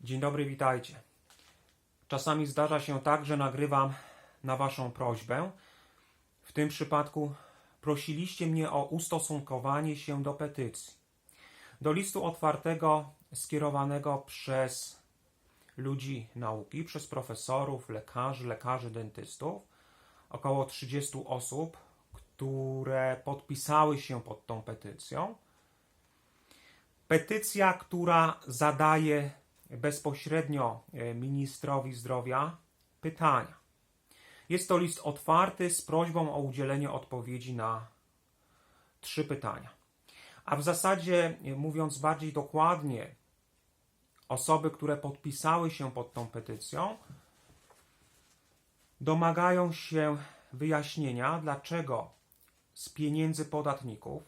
Dzień dobry, witajcie. Czasami zdarza się tak, że nagrywam na Waszą prośbę. W tym przypadku prosiliście mnie o ustosunkowanie się do petycji. Do listu otwartego skierowanego przez ludzi nauki, przez profesorów, lekarzy, lekarzy, dentystów, około 30 osób, które podpisały się pod tą petycją. Petycja, która zadaje bezpośrednio e, ministrowi zdrowia pytania. Jest to list otwarty z prośbą o udzielenie odpowiedzi na trzy pytania. A w zasadzie, e, mówiąc bardziej dokładnie, osoby, które podpisały się pod tą petycją, domagają się wyjaśnienia, dlaczego z pieniędzy podatników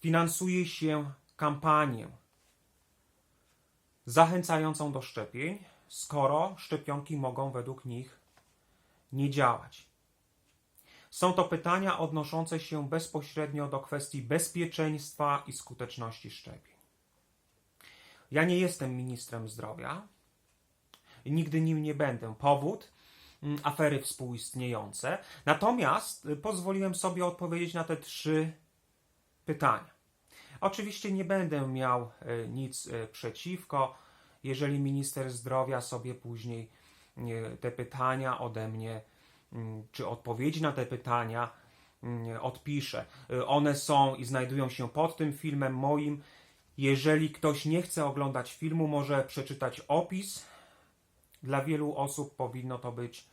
finansuje się kampanię zachęcającą do szczepień, skoro szczepionki mogą według nich nie działać. Są to pytania odnoszące się bezpośrednio do kwestii bezpieczeństwa i skuteczności szczepień. Ja nie jestem ministrem zdrowia i nigdy nim nie będę. Powód mm, afery współistniejące. Natomiast y, pozwoliłem sobie odpowiedzieć na te trzy pytania. Oczywiście nie będę miał e, nic e, przeciwko, jeżeli minister zdrowia sobie później e, te pytania ode mnie, mm, czy odpowiedzi na te pytania mm, odpisze. One są i znajdują się pod tym filmem moim. Jeżeli ktoś nie chce oglądać filmu, może przeczytać opis. Dla wielu osób powinno to być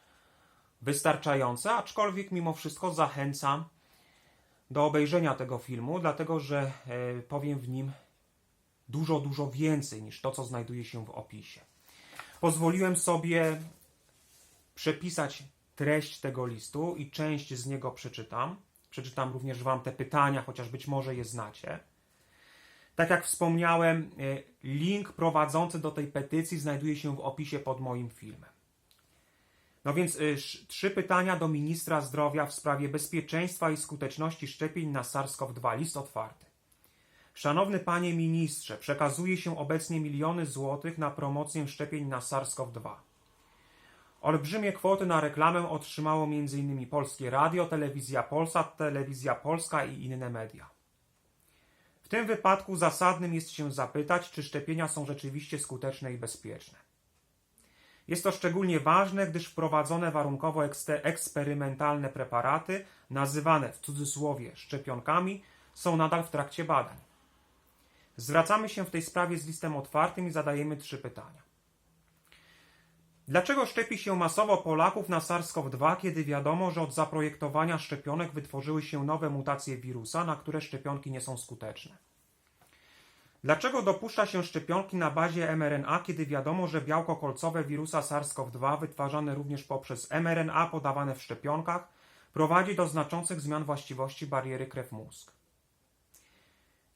wystarczające, aczkolwiek mimo wszystko zachęcam do obejrzenia tego filmu, dlatego że e, powiem w nim dużo, dużo więcej niż to, co znajduje się w opisie. Pozwoliłem sobie przepisać treść tego listu i część z niego przeczytam. Przeczytam również Wam te pytania, chociaż być może je znacie. Tak jak wspomniałem, e, link prowadzący do tej petycji znajduje się w opisie pod moim filmem. No więc y, trzy pytania do ministra zdrowia w sprawie bezpieczeństwa i skuteczności szczepień na SARS-CoV-2. List otwarty. Szanowny panie ministrze, przekazuje się obecnie miliony złotych na promocję szczepień na SARS-CoV-2. Olbrzymie kwoty na reklamę otrzymało m.in. Polskie Radio, Telewizja Polsat, Telewizja Polska i inne media. W tym wypadku zasadnym jest się zapytać, czy szczepienia są rzeczywiście skuteczne i bezpieczne. Jest to szczególnie ważne, gdyż wprowadzone warunkowo eksperymentalne preparaty, nazywane w cudzysłowie szczepionkami, są nadal w trakcie badań. Zwracamy się w tej sprawie z listem otwartym i zadajemy trzy pytania. Dlaczego szczepi się masowo Polaków na SARS-CoV-2, kiedy wiadomo, że od zaprojektowania szczepionek wytworzyły się nowe mutacje wirusa, na które szczepionki nie są skuteczne? Dlaczego dopuszcza się szczepionki na bazie mRNA, kiedy wiadomo, że białko kolcowe wirusa SARS-CoV-2, wytwarzane również poprzez mRNA podawane w szczepionkach, prowadzi do znaczących zmian właściwości bariery krew-mózg?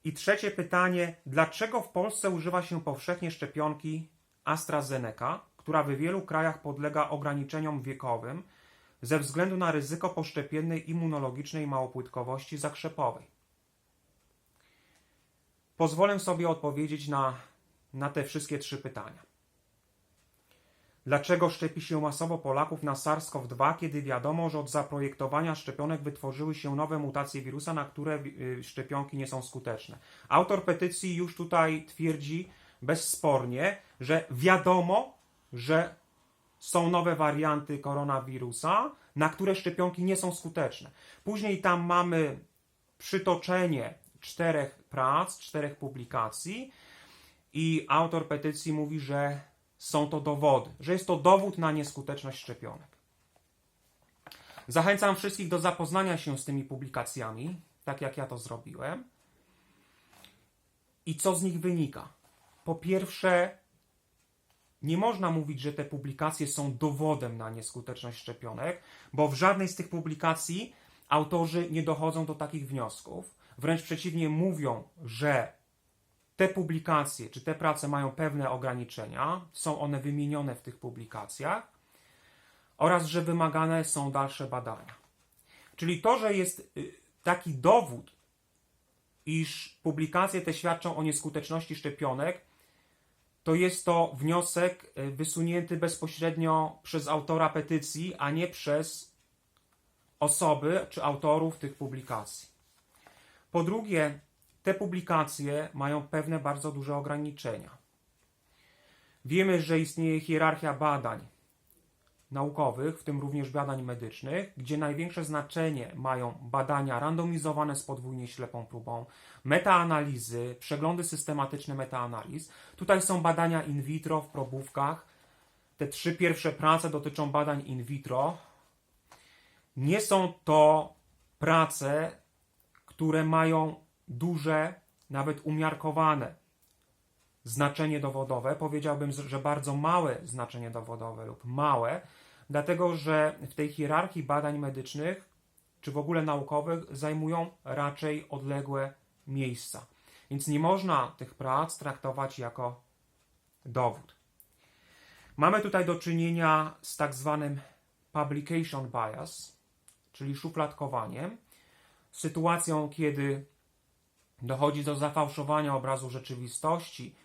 I trzecie pytanie, dlaczego w Polsce używa się powszechnie szczepionki AstraZeneca, która w wielu krajach podlega ograniczeniom wiekowym ze względu na ryzyko poszczepiennej immunologicznej małopłytkowości zakrzepowej? Pozwolę sobie odpowiedzieć na, na te wszystkie trzy pytania. Dlaczego szczepi się masowo Polaków na SARS-CoV-2, kiedy wiadomo, że od zaprojektowania szczepionek wytworzyły się nowe mutacje wirusa, na które y, szczepionki nie są skuteczne? Autor petycji już tutaj twierdzi bezspornie, że wiadomo, że są nowe warianty koronawirusa, na które szczepionki nie są skuteczne. Później tam mamy przytoczenie czterech prac, czterech publikacji i autor petycji mówi, że są to dowody, że jest to dowód na nieskuteczność szczepionek. Zachęcam wszystkich do zapoznania się z tymi publikacjami, tak jak ja to zrobiłem. I co z nich wynika? Po pierwsze, nie można mówić, że te publikacje są dowodem na nieskuteczność szczepionek, bo w żadnej z tych publikacji autorzy nie dochodzą do takich wniosków. Wręcz przeciwnie, mówią, że te publikacje czy te prace mają pewne ograniczenia, są one wymienione w tych publikacjach oraz że wymagane są dalsze badania. Czyli to, że jest y, taki dowód, iż publikacje te świadczą o nieskuteczności szczepionek, to jest to wniosek y, wysunięty bezpośrednio przez autora petycji, a nie przez osoby czy autorów tych publikacji. Po drugie, te publikacje mają pewne bardzo duże ograniczenia. Wiemy, że istnieje hierarchia badań naukowych, w tym również badań medycznych, gdzie największe znaczenie mają badania randomizowane z podwójnie ślepą próbą, metaanalizy, przeglądy systematyczne metaanaliz. Tutaj są badania in vitro w probówkach. Te trzy pierwsze prace dotyczą badań in vitro. Nie są to prace, które mają duże, nawet umiarkowane znaczenie dowodowe. Powiedziałbym, że bardzo małe znaczenie dowodowe lub małe, dlatego że w tej hierarchii badań medycznych czy w ogóle naukowych zajmują raczej odległe miejsca. Więc nie można tych prac traktować jako dowód. Mamy tutaj do czynienia z tak zwanym publication bias, czyli szufladkowaniem, sytuacją, kiedy dochodzi do zafałszowania obrazu rzeczywistości,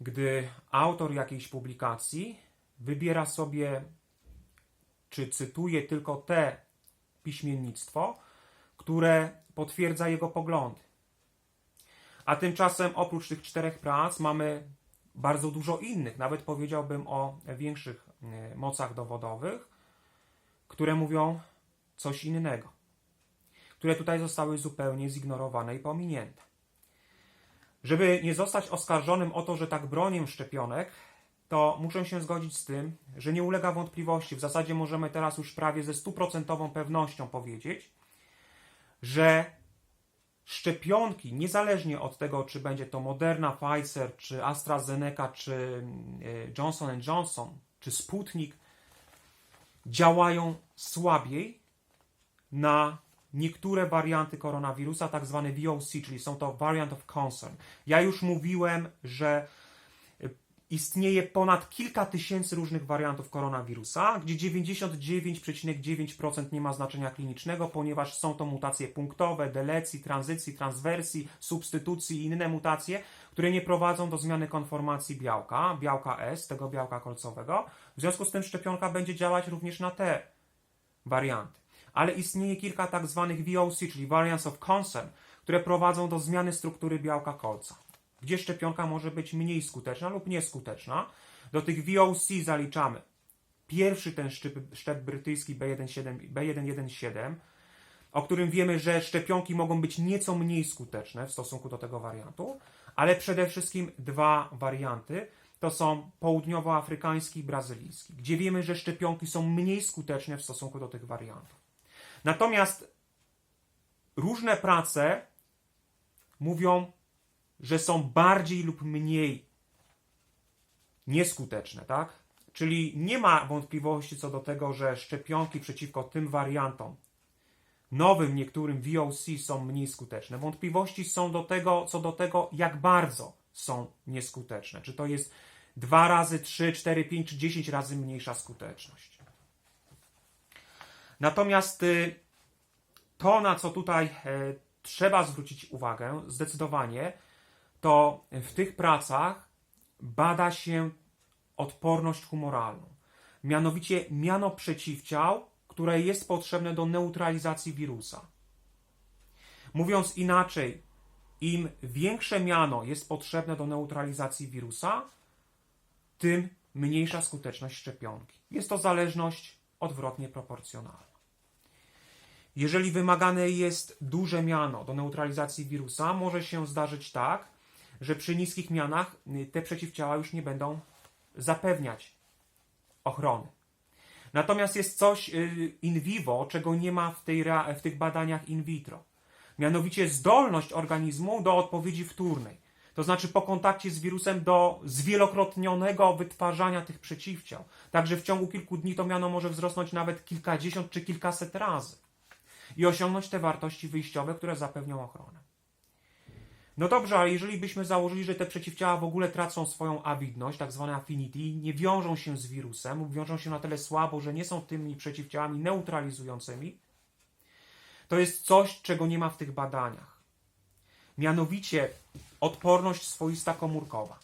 gdy autor jakiejś publikacji wybiera sobie, czy cytuje tylko te piśmiennictwo, które potwierdza jego poglądy. A tymczasem oprócz tych czterech prac mamy bardzo dużo innych, nawet powiedziałbym o większych e, mocach dowodowych, które mówią coś innego, które tutaj zostały zupełnie zignorowane i pominięte. Żeby nie zostać oskarżonym o to, że tak bronię szczepionek, to muszę się zgodzić z tym, że nie ulega wątpliwości. W zasadzie możemy teraz już prawie ze stuprocentową pewnością powiedzieć, że szczepionki, niezależnie od tego, czy będzie to Moderna, Pfizer, czy AstraZeneca, czy e, Johnson Johnson, czy Sputnik, działają słabiej na niektóre warianty koronawirusa, tak zwane VOC, czyli są to variant of concern. Ja już mówiłem, że istnieje ponad kilka tysięcy różnych wariantów koronawirusa, gdzie 99,9% nie ma znaczenia klinicznego, ponieważ są to mutacje punktowe, delecji, tranzycji, transwersji, substytucji i inne mutacje, które nie prowadzą do zmiany konformacji białka, białka S, tego białka kolcowego. W związku z tym szczepionka będzie działać również na te warianty ale istnieje kilka tak zwanych VOC, czyli Variants of Concern, które prowadzą do zmiany struktury białka kolca, gdzie szczepionka może być mniej skuteczna lub nieskuteczna. Do tych VOC zaliczamy pierwszy ten szczep, szczep brytyjski B17, B117, o którym wiemy, że szczepionki mogą być nieco mniej skuteczne w stosunku do tego wariantu, ale przede wszystkim dwa warianty. To są południowoafrykański i brazylijski, gdzie wiemy, że szczepionki są mniej skuteczne w stosunku do tych wariantów. Natomiast różne prace mówią, że są bardziej lub mniej nieskuteczne, tak? Czyli nie ma wątpliwości co do tego, że szczepionki przeciwko tym wariantom, nowym niektórym VOC są mniej skuteczne. Wątpliwości są do tego, co do tego, jak bardzo są nieskuteczne. Czy to jest 2 razy, 3, 4, 5 czy 10 razy mniejsza skuteczność. Natomiast y, to, na co tutaj e, trzeba zwrócić uwagę, zdecydowanie, to w tych pracach bada się odporność humoralną. Mianowicie miano przeciwciał, które jest potrzebne do neutralizacji wirusa. Mówiąc inaczej, im większe miano jest potrzebne do neutralizacji wirusa, tym mniejsza skuteczność szczepionki. Jest to zależność odwrotnie proporcjonalna. Jeżeli wymagane jest duże miano do neutralizacji wirusa, może się zdarzyć tak, że przy niskich mianach y, te przeciwciała już nie będą zapewniać ochrony. Natomiast jest coś y, in vivo, czego nie ma w, tej, w tych badaniach in vitro. Mianowicie zdolność organizmu do odpowiedzi wtórnej. To znaczy po kontakcie z wirusem do zwielokrotnionego wytwarzania tych przeciwciał. Także w ciągu kilku dni to miano może wzrosnąć nawet kilkadziesiąt czy kilkaset razy i osiągnąć te wartości wyjściowe, które zapewnią ochronę. No dobrze, ale jeżeli byśmy założyli, że te przeciwciała w ogóle tracą swoją awidność, tak zwane affinity, nie wiążą się z wirusem lub wiążą się na tyle słabo, że nie są tymi przeciwciałami neutralizującymi, to jest coś, czego nie ma w tych badaniach. Mianowicie odporność swoista komórkowa,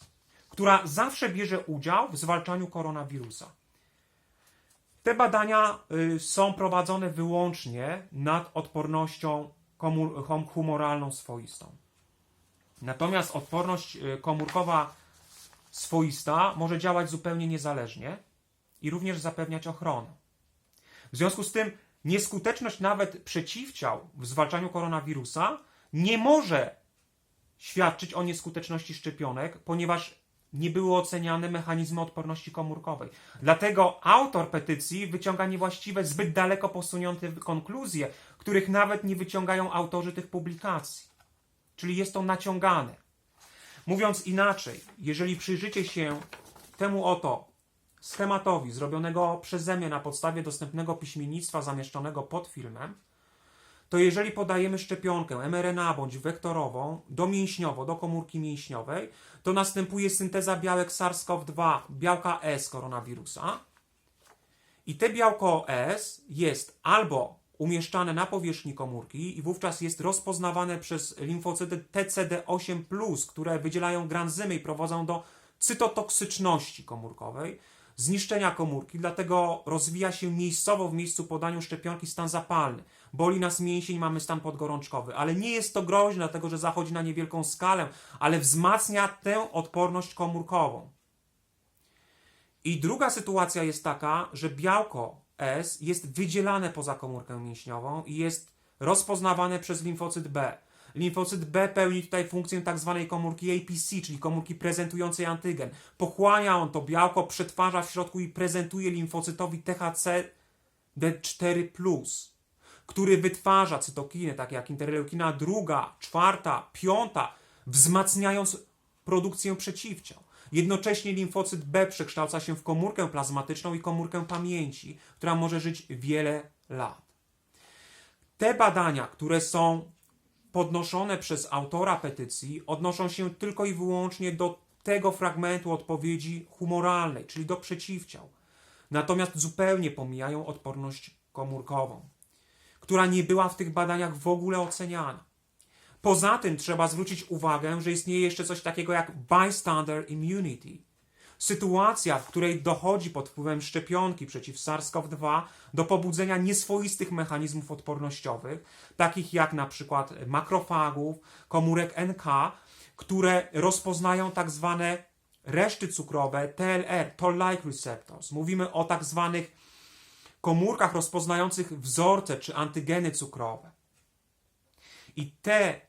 która zawsze bierze udział w zwalczaniu koronawirusa. Te badania y, są prowadzone wyłącznie nad odpornością humoralną swoistą. Natomiast odporność y, komórkowa swoista może działać zupełnie niezależnie i również zapewniać ochronę. W związku z tym nieskuteczność nawet przeciwciał w zwalczaniu koronawirusa nie może świadczyć o nieskuteczności szczepionek, ponieważ nie były oceniane mechanizmy odporności komórkowej. Dlatego autor petycji wyciąga niewłaściwe, zbyt daleko posunięte konkluzje, których nawet nie wyciągają autorzy tych publikacji. Czyli jest to naciągane. Mówiąc inaczej, jeżeli przyjrzycie się temu oto schematowi zrobionego przeze mnie na podstawie dostępnego piśmiennictwa zamieszczonego pod filmem, to jeżeli podajemy szczepionkę mRNA bądź wektorową domięśniowo do komórki mięśniowej, to następuje synteza białek SARS-CoV-2, białka S koronawirusa. I te białko S jest albo umieszczane na powierzchni komórki i wówczas jest rozpoznawane przez limfocyty TCD8+, które wydzielają granzymy i prowadzą do cytotoksyczności komórkowej, zniszczenia komórki, dlatego rozwija się miejscowo w miejscu podaniu szczepionki stan zapalny. Boli nas mięsień, mamy stan podgorączkowy, ale nie jest to groźne, dlatego że zachodzi na niewielką skalę, ale wzmacnia tę odporność komórkową. I druga sytuacja jest taka, że białko S jest wydzielane poza komórkę mięśniową i jest rozpoznawane przez limfocyt B. Limfocyt B pełni tutaj funkcję tak zwanej komórki APC, czyli komórki prezentującej antygen. Pochłania on to białko, przetwarza w środku i prezentuje limfocytowi THC D4+, który wytwarza cytokiny, takie jak interleukina druga, czwarta, piąta, wzmacniając produkcję przeciwciał. Jednocześnie limfocyt B przekształca się w komórkę plazmatyczną i komórkę pamięci, która może żyć wiele lat. Te badania, które są podnoszone przez autora petycji, odnoszą się tylko i wyłącznie do tego fragmentu odpowiedzi humoralnej, czyli do przeciwciał. Natomiast zupełnie pomijają odporność komórkową, która nie była w tych badaniach w ogóle oceniana. Poza tym trzeba zwrócić uwagę, że istnieje jeszcze coś takiego jak bystander immunity. Sytuacja, w której dochodzi pod wpływem szczepionki przeciw SARS-CoV-2 do pobudzenia nieswoistych mechanizmów odpornościowych, takich jak na przykład makrofagów, komórek NK, które rozpoznają tak zwane reszty cukrowe TLR, Toll-like receptors. Mówimy o tak zwanych komórkach rozpoznających wzorce czy antygeny cukrowe. I te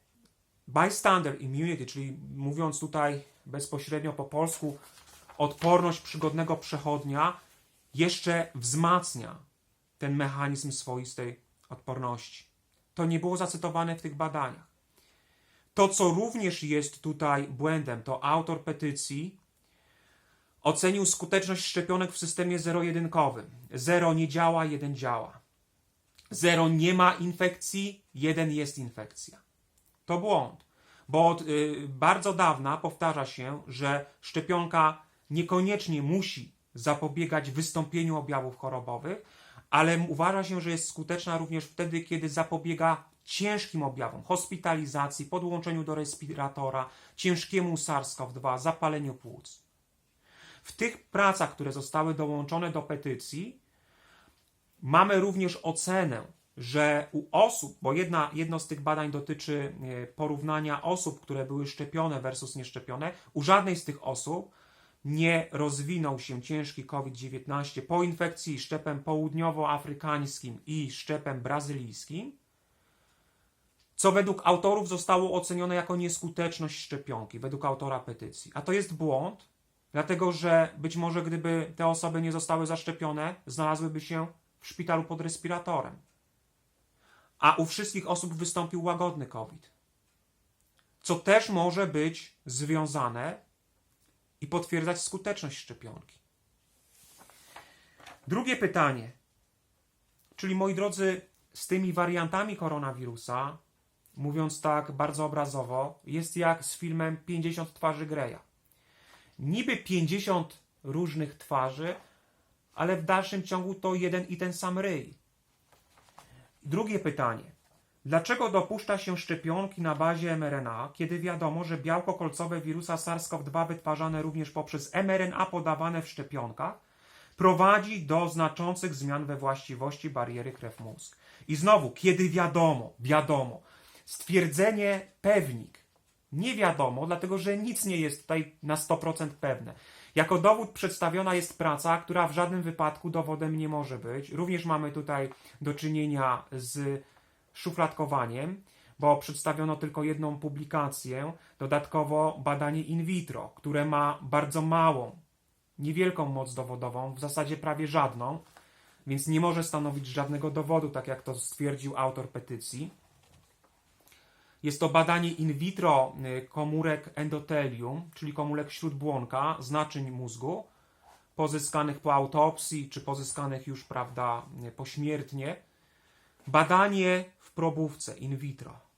bystander immunity, czyli mówiąc tutaj bezpośrednio po polsku, odporność przygodnego przechodnia jeszcze wzmacnia ten mechanizm swoistej odporności. To nie było zacytowane w tych badaniach. To, co również jest tutaj błędem, to autor petycji ocenił skuteczność szczepionek w systemie zero-jedynkowym. Zero nie działa, jeden działa. Zero nie ma infekcji, jeden jest infekcja. To błąd, bo od y, bardzo dawna powtarza się, że szczepionka niekoniecznie musi zapobiegać wystąpieniu objawów chorobowych, ale uważa się, że jest skuteczna również wtedy, kiedy zapobiega ciężkim objawom, hospitalizacji, podłączeniu do respiratora, ciężkiemu SARS-CoV-2, zapaleniu płuc. W tych pracach, które zostały dołączone do petycji, mamy również ocenę, że u osób, bo jedna, jedno z tych badań dotyczy e, porównania osób, które były szczepione versus nieszczepione, u żadnej z tych osób nie rozwinął się ciężki COVID-19 po infekcji szczepem południowoafrykańskim i szczepem brazylijskim, co według autorów zostało ocenione jako nieskuteczność szczepionki, według autora petycji. A to jest błąd, dlatego że być może gdyby te osoby nie zostały zaszczepione, znalazłyby się w szpitalu pod respiratorem. A u wszystkich osób wystąpił łagodny COVID. Co też może być związane i potwierdzać skuteczność szczepionki. Drugie pytanie. Czyli moi drodzy, z tymi wariantami koronawirusa, mówiąc tak bardzo obrazowo, jest jak z filmem 50 twarzy Greya. Niby 50 różnych twarzy, ale w dalszym ciągu to jeden i ten sam ryj. Drugie pytanie. Dlaczego dopuszcza się szczepionki na bazie mRNA, kiedy wiadomo, że białko kolcowe wirusa SARS-CoV-2 wytwarzane również poprzez mRNA podawane w szczepionkach prowadzi do znaczących zmian we właściwości bariery krew-mózg? I znowu, kiedy wiadomo, wiadomo, stwierdzenie pewnik, nie wiadomo, dlatego że nic nie jest tutaj na 100% pewne. Jako dowód przedstawiona jest praca, która w żadnym wypadku dowodem nie może być. Również mamy tutaj do czynienia z szufladkowaniem, bo przedstawiono tylko jedną publikację, dodatkowo badanie in vitro, które ma bardzo małą, niewielką moc dowodową, w zasadzie prawie żadną, więc nie może stanowić żadnego dowodu, tak jak to stwierdził autor petycji. Jest to badanie in vitro y, komórek endotelium, czyli komórek śródbłonka z mózgu, pozyskanych po autopsji, czy pozyskanych już, prawda, y, pośmiertnie. Badanie w probówce in vitro.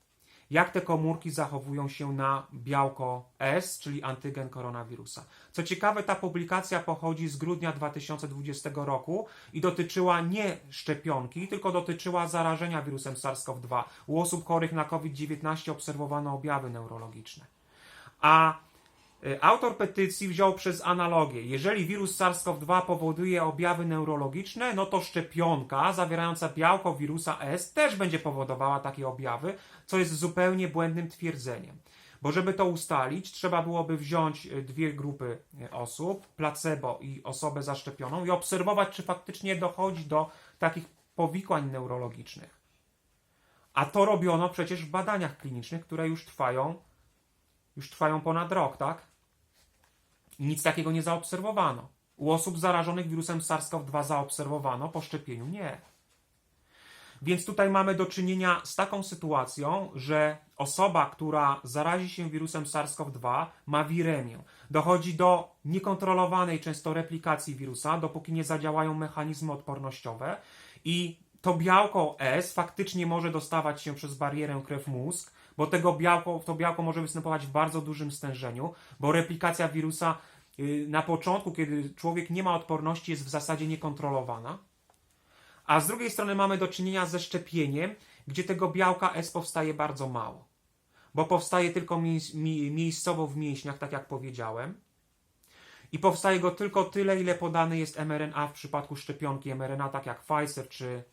Jak te komórki zachowują się na białko S, czyli antygen koronawirusa. Co ciekawe, ta publikacja pochodzi z grudnia 2020 roku i dotyczyła nie szczepionki, tylko dotyczyła zarażenia wirusem SARS-CoV-2. U osób chorych na COVID-19 obserwowano objawy neurologiczne. A autor petycji wziął przez analogię. Jeżeli wirus SARS-CoV-2 powoduje objawy neurologiczne, no to szczepionka zawierająca białko wirusa S też będzie powodowała takie objawy, co jest zupełnie błędnym twierdzeniem. Bo żeby to ustalić, trzeba byłoby wziąć y, dwie grupy y, osób, placebo i osobę zaszczepioną, i obserwować, czy faktycznie dochodzi do takich powikłań neurologicznych. A to robiono przecież w badaniach klinicznych, które już trwają, już trwają ponad rok, tak? I nic takiego nie zaobserwowano. U osób zarażonych wirusem SARS-CoV-2 zaobserwowano, po szczepieniu nie. Więc tutaj mamy do czynienia z taką sytuacją, że osoba, która zarazi się wirusem SARS-CoV-2, ma wiremię. Dochodzi do niekontrolowanej często replikacji wirusa, dopóki nie zadziałają mechanizmy odpornościowe i to białko S faktycznie może dostawać się przez barierę krew-mózg, bo tego białko, to białko może występować w bardzo dużym stężeniu, bo replikacja wirusa na początku, kiedy człowiek nie ma odporności, jest w zasadzie niekontrolowana. A z drugiej strony mamy do czynienia ze szczepieniem, gdzie tego białka S powstaje bardzo mało. Bo powstaje tylko miejsc- mi- miejscowo w mięśniach, tak jak powiedziałem. I powstaje go tylko tyle, ile podany jest mRNA w przypadku szczepionki mRNA, tak jak Pfizer czy,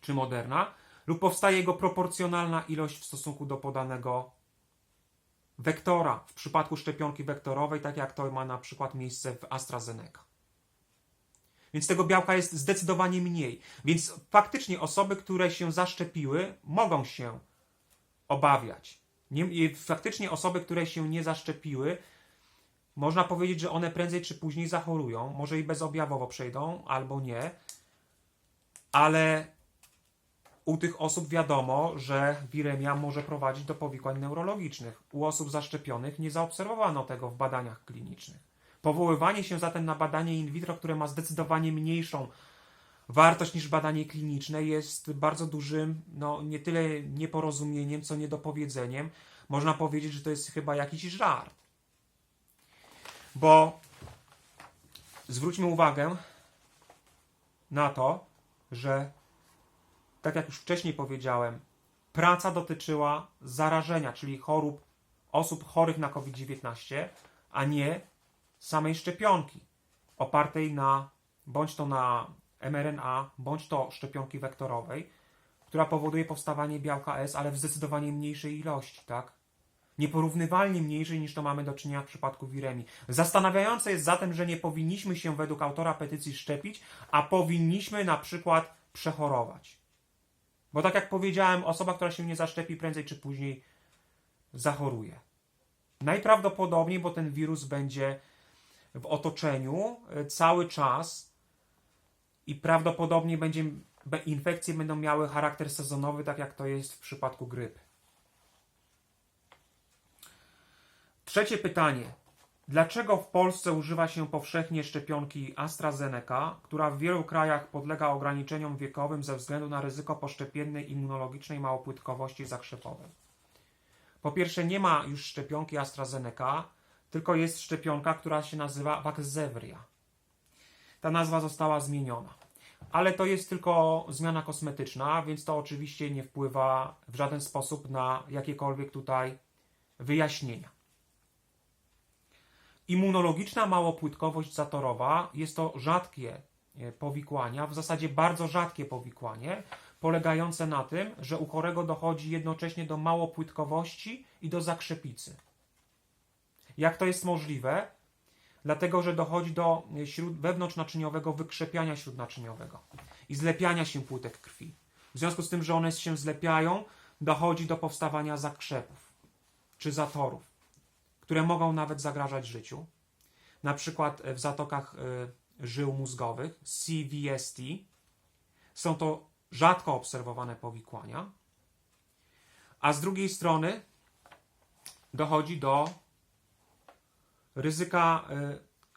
czy Moderna, lub powstaje go proporcjonalna ilość w stosunku do podanego wektora w przypadku szczepionki wektorowej, tak jak to ma na przykład miejsce w AstraZeneca. Więc tego białka jest zdecydowanie mniej. Więc faktycznie osoby, które się zaszczepiły, mogą się obawiać. Nie, faktycznie osoby, które się nie zaszczepiły, można powiedzieć, że one prędzej czy później zachorują. Może i bezobjawowo przejdą, albo nie. Ale u tych osób wiadomo, że wiremia może prowadzić do powikłań neurologicznych. U osób zaszczepionych nie zaobserwowano tego w badaniach klinicznych. Powoływanie się zatem na badanie in vitro, które ma zdecydowanie mniejszą wartość niż badanie kliniczne, jest bardzo dużym, no nie tyle nieporozumieniem, co niedopowiedzeniem. Można powiedzieć, że to jest chyba jakiś żart. Bo zwróćmy uwagę na to, że tak jak już wcześniej powiedziałem, praca dotyczyła zarażenia, czyli chorób osób chorych na COVID-19, a nie samej szczepionki, opartej na bądź to na mRNA, bądź to szczepionki wektorowej, która powoduje powstawanie białka S, ale w zdecydowanie mniejszej ilości, tak? Nieporównywalnie mniejszej niż to mamy do czynienia w przypadku wiremii. Zastanawiające jest zatem, że nie powinniśmy się według autora petycji szczepić, a powinniśmy na przykład przechorować. Bo tak jak powiedziałem, osoba, która się nie zaszczepi, prędzej czy później zachoruje. Najprawdopodobniej, bo ten wirus będzie w otoczeniu e, cały czas i prawdopodobnie będzie, infekcje będą miały charakter sezonowy, tak jak to jest w przypadku grypy. Trzecie pytanie. Dlaczego w Polsce używa się powszechnie szczepionki AstraZeneca, która w wielu krajach podlega ograniczeniom wiekowym ze względu na ryzyko poszczepiennej immunologicznej małopłytkowości zakrzepowej? Po pierwsze, nie ma już szczepionki AstraZeneca, tylko jest szczepionka, która się nazywa Vaxzevria. Ta nazwa została zmieniona. ale to jest tylko zmiana kosmetyczna, więc to oczywiście nie wpływa w żaden sposób na jakiekolwiek tutaj wyjaśnienia. Immunologiczna małopłytkowość zatorowa jest to rzadkie e, powikłania, w zasadzie bardzo rzadkie powikłanie, polegające na tym, że u chorego dochodzi jednocześnie do małopłytkowości i do zakrzepicy. Jak to jest możliwe? Dlatego, że dochodzi do e, wewnątrznaczyniowego wykrzepiania śródnaczyniowego i zlepiania się płytek krwi. W związku z tym, że one się zlepiają, dochodzi do powstawania zakrzepów czy zatorów, które mogą nawet zagrażać życiu. Na przykład w zatokach y, żył mózgowych, CVST. Są to rzadko obserwowane powikłania. A z drugiej strony dochodzi do ryzyka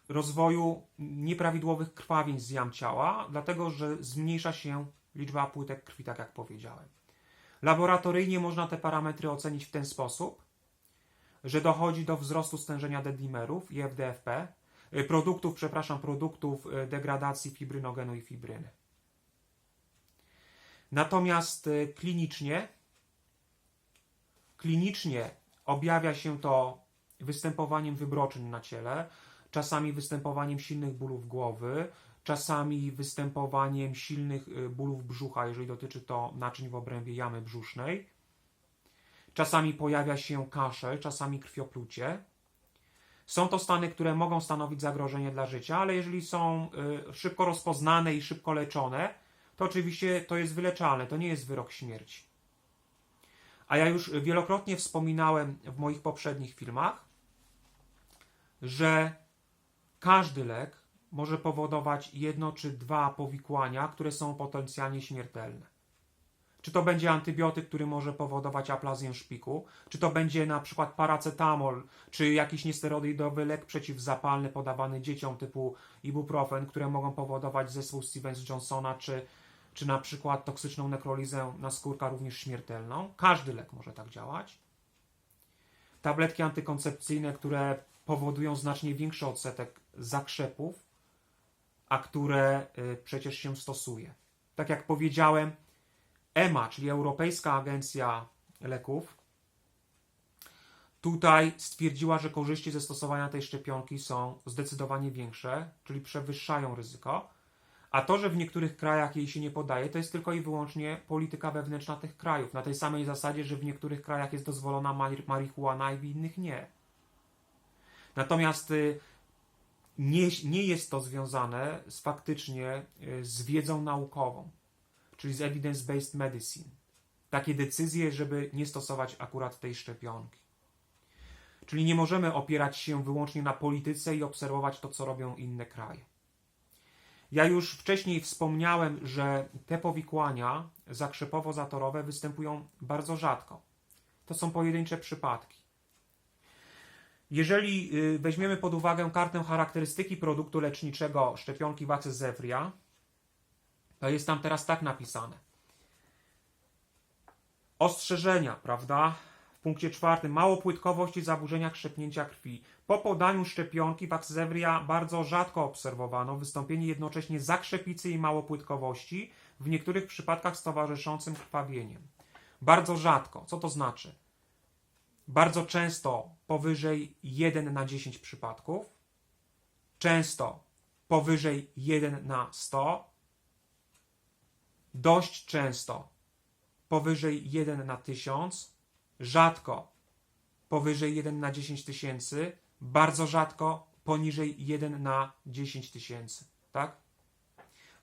y, rozwoju nieprawidłowych krwawień z jam ciała, dlatego że zmniejsza się liczba płytek krwi, tak jak powiedziałem. Laboratoryjnie można te parametry ocenić w ten sposób, że dochodzi do wzrostu stężenia D-dimerów i FDFP, y, produktów, przepraszam, produktów y, degradacji fibrynogenu i fibryny. Natomiast y, klinicznie, klinicznie objawia się to występowaniem wybroczyn na ciele, czasami występowaniem silnych bólów głowy, czasami występowaniem silnych bólów brzucha, jeżeli dotyczy to naczyń w obrębie jamy brzusznej. Czasami pojawia się kaszel, czasami krwioplucie. Są to stany, które mogą stanowić zagrożenie dla życia, ale jeżeli są y, szybko rozpoznane i szybko leczone, to oczywiście to jest wyleczalne, to nie jest wyrok śmierci. A ja już wielokrotnie wspominałem w moich poprzednich filmach, że każdy lek może powodować jedno czy dwa powikłania, które są potencjalnie śmiertelne. Czy to będzie antybiotyk, który może powodować aplazję szpiku, czy to będzie na przykład paracetamol, czy jakiś niesteroidowy lek przeciwzapalny podawany dzieciom typu ibuprofen, które mogą powodować zespół Stevens-Johnsona, czy, czy na przykład toksyczną nekrolizę naskórka również śmiertelną. Każdy lek może tak działać. Tabletki antykoncepcyjne, które powodują znacznie większy odsetek zakrzepów, a które y, przecież się stosuje. Tak jak powiedziałem, EMA, czyli Europejska Agencja Leków, tutaj stwierdziła, że korzyści ze stosowania tej szczepionki są zdecydowanie większe, czyli przewyższają ryzyko. A to, że w niektórych krajach jej się nie podaje, to jest tylko i wyłącznie polityka wewnętrzna tych krajów. Na tej samej zasadzie, że w niektórych krajach jest dozwolona marihuana, i w innych nie. Natomiast y, nie, nie jest to związane z faktycznie y, z wiedzą naukową, czyli z evidence-based medicine. Takie decyzje, żeby nie stosować akurat tej szczepionki. Czyli nie możemy opierać się wyłącznie na polityce i obserwować to, co robią inne kraje. Ja już wcześniej wspomniałem, że te powikłania zakrzepowo-zatorowe występują bardzo rzadko. To są pojedyncze przypadki. Jeżeli y, weźmiemy pod uwagę kartę charakterystyki produktu leczniczego szczepionki Vaxzevria, to jest tam teraz tak napisane. Ostrzeżenia, prawda? W punkcie czwartym małopłytkowość i zaburzenia krzepnięcia krwi. Po podaniu szczepionki Vaxzevria bardzo rzadko obserwowano wystąpienie jednocześnie zakrzepicy i małopłytkowości, w niektórych przypadkach z towarzyszącym krwawieniem. Bardzo rzadko. Co to znaczy? bardzo często powyżej 1 na 10 przypadków, często powyżej 1 na 100, dość często powyżej 1 na 1000, rzadko powyżej 1 na 10 tysięcy, bardzo rzadko poniżej 1 na 10 tysięcy, tak?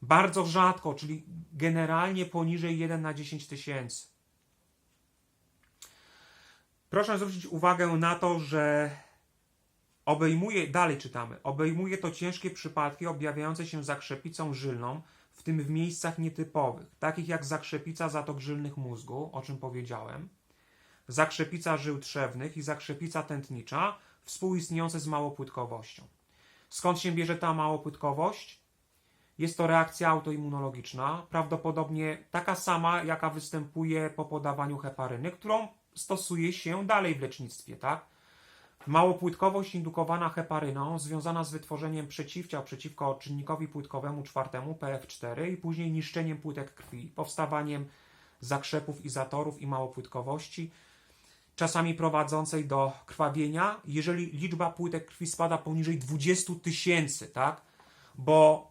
Bardzo rzadko, czyli generalnie poniżej 1 na 10 tysięcy. Proszę zwrócić uwagę na to, że obejmuje, dalej czytamy, obejmuje to ciężkie przypadki objawiające się zakrzepicą żylną, w tym w miejscach nietypowych, takich jak zakrzepica zatok żylnych mózgu, o czym powiedziałem, zakrzepica żył trzewnych i zakrzepica tętnicza, współistniejące z małopłytkowością. Skąd się bierze ta małopłytkowość? Jest to reakcja autoimmunologiczna, prawdopodobnie taka sama, jaka występuje po podawaniu heparyny, którą stosuje się dalej w lecznictwie, tak? Małopłytkowość indukowana heparyną związana z wytworzeniem przeciwciał przeciwko czynnikowi płytkowemu czwartemu PF4 i później niszczeniem płytek krwi, powstawaniem zakrzepów i zatorów i małopłytkowości, czasami prowadzącej do krwawienia, jeżeli liczba płytek krwi spada poniżej 20 tysięcy, tak? Bo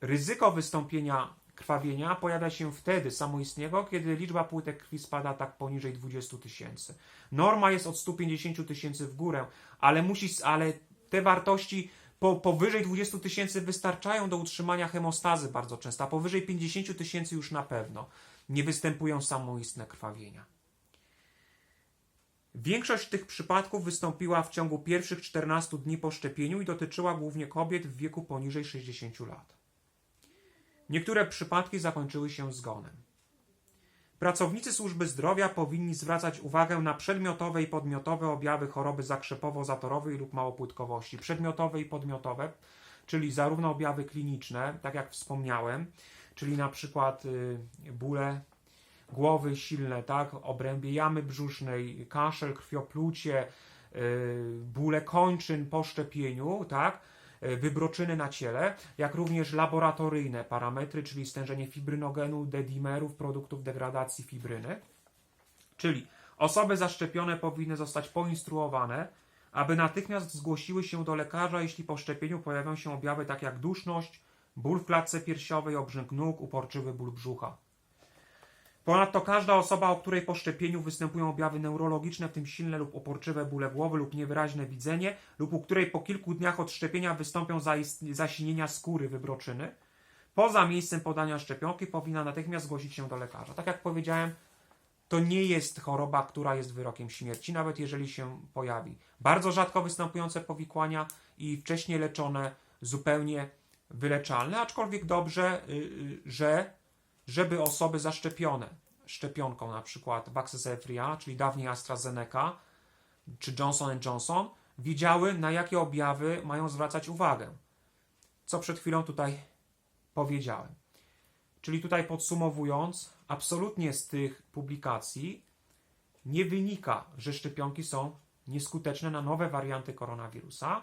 ryzyko wystąpienia krwawienia pojawia się wtedy samoistnego, kiedy liczba płytek krwi spada tak poniżej 20 tysięcy. Norma jest od 150 tysięcy w górę, ale, musi, ale te wartości po, powyżej 20 tysięcy wystarczają do utrzymania hemostazy bardzo często, a powyżej 50 tysięcy już na pewno nie występują samoistne krwawienia. Większość tych przypadków wystąpiła w ciągu pierwszych 14 dni po szczepieniu i dotyczyła głównie kobiet w wieku poniżej 60 lat. Niektóre przypadki zakończyły się zgonem. Pracownicy służby zdrowia powinni zwracać uwagę na przedmiotowe i podmiotowe objawy choroby zakrzepowo-zatorowej lub małopłytkowości. Przedmiotowe i podmiotowe, czyli zarówno objawy kliniczne, tak jak wspomniałem, czyli na przykład y, bóle głowy silne, tak, obrębie jamy brzusznej, kaszel, krwioplucie, y, bóle kończyn po szczepieniu, tak, wybroczyny na ciele, jak również laboratoryjne parametry, czyli stężenie fibrynogenu, dedimerów, produktów degradacji fibryny. Czyli osoby zaszczepione powinny zostać poinstruowane, aby natychmiast zgłosiły się do lekarza, jeśli po szczepieniu pojawią się objawy takie jak duszność, ból w klatce piersiowej, obrzęk nóg, uporczywy ból brzucha. Ponadto każda osoba, o której po szczepieniu występują objawy neurologiczne, w tym silne lub uporczywe bóle głowy lub niewyraźne widzenie, lub u której po kilku dniach od szczepienia wystąpią zasinienia skóry wybroczyny, poza miejscem podania szczepionki powinna natychmiast zgłosić się do lekarza. Tak jak powiedziałem, to nie jest choroba, która jest wyrokiem śmierci, nawet jeżeli się pojawi. Bardzo rzadko występujące powikłania i wcześniej leczone, zupełnie wyleczalne, aczkolwiek dobrze, y, y, że żeby osoby zaszczepione szczepionką, na przykład Vaxzevria, czyli dawniej AstraZeneca, czy Johnson Johnson, wiedziały, na jakie objawy mają zwracać uwagę. Co przed chwilą tutaj powiedziałem. Czyli tutaj podsumowując, absolutnie z tych publikacji nie wynika, że szczepionki są nieskuteczne na nowe warianty koronawirusa,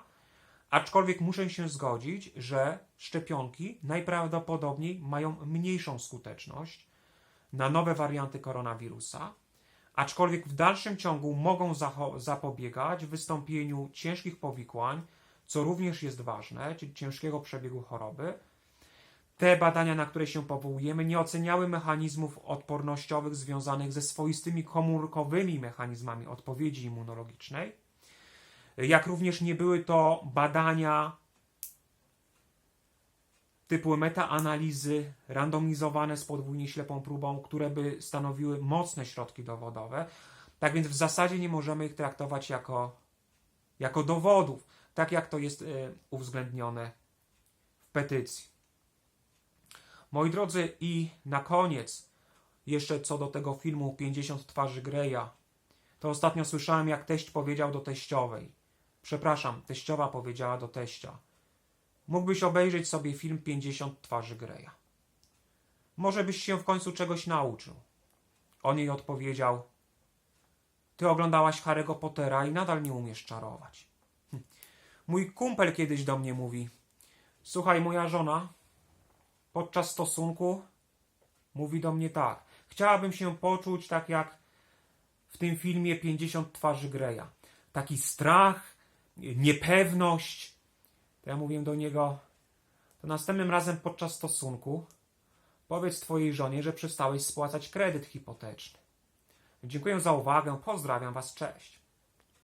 aczkolwiek muszę się zgodzić, że szczepionki najprawdopodobniej mają mniejszą skuteczność na nowe warianty koronawirusa, aczkolwiek w dalszym ciągu mogą zapobiegać wystąpieniu ciężkich powikłań, co również jest ważne, czyli ciężkiego przebiegu choroby. Te badania, na które się powołujemy, nie oceniały mechanizmów odpornościowych związanych ze swoistymi komórkowymi mechanizmami odpowiedzi immunologicznej, jak również nie były to badania typu metaanalizy randomizowane z podwójnie ślepą próbą, które by stanowiły mocne środki dowodowe. Tak więc w zasadzie nie możemy ich traktować jako, jako dowodów, tak jak to jest y, uwzględnione w petycji. Moi drodzy, i na koniec, jeszcze co do tego filmu 50 twarzy Greya, to ostatnio słyszałem, jak teść powiedział do teściowej. Przepraszam, teściowa powiedziała do teścia. Mógłbyś obejrzeć sobie film 50 twarzy Greya. Może byś się w końcu czegoś nauczył. On jej odpowiedział: Ty oglądałaś Harry'ego Pottera i nadal nie umiesz czarować. Hm. Mój kumpel kiedyś do mnie mówi: Słuchaj, moja żona podczas stosunku mówi do mnie tak. Chciałabym się poczuć tak jak w tym filmie 50 twarzy Greya. Taki strach, niepewność. To ja mówię do niego, to następnym razem podczas stosunku powiedz twojej żonie, że przestałeś spłacać kredyt hipoteczny. Dziękuję za uwagę, pozdrawiam was, cześć.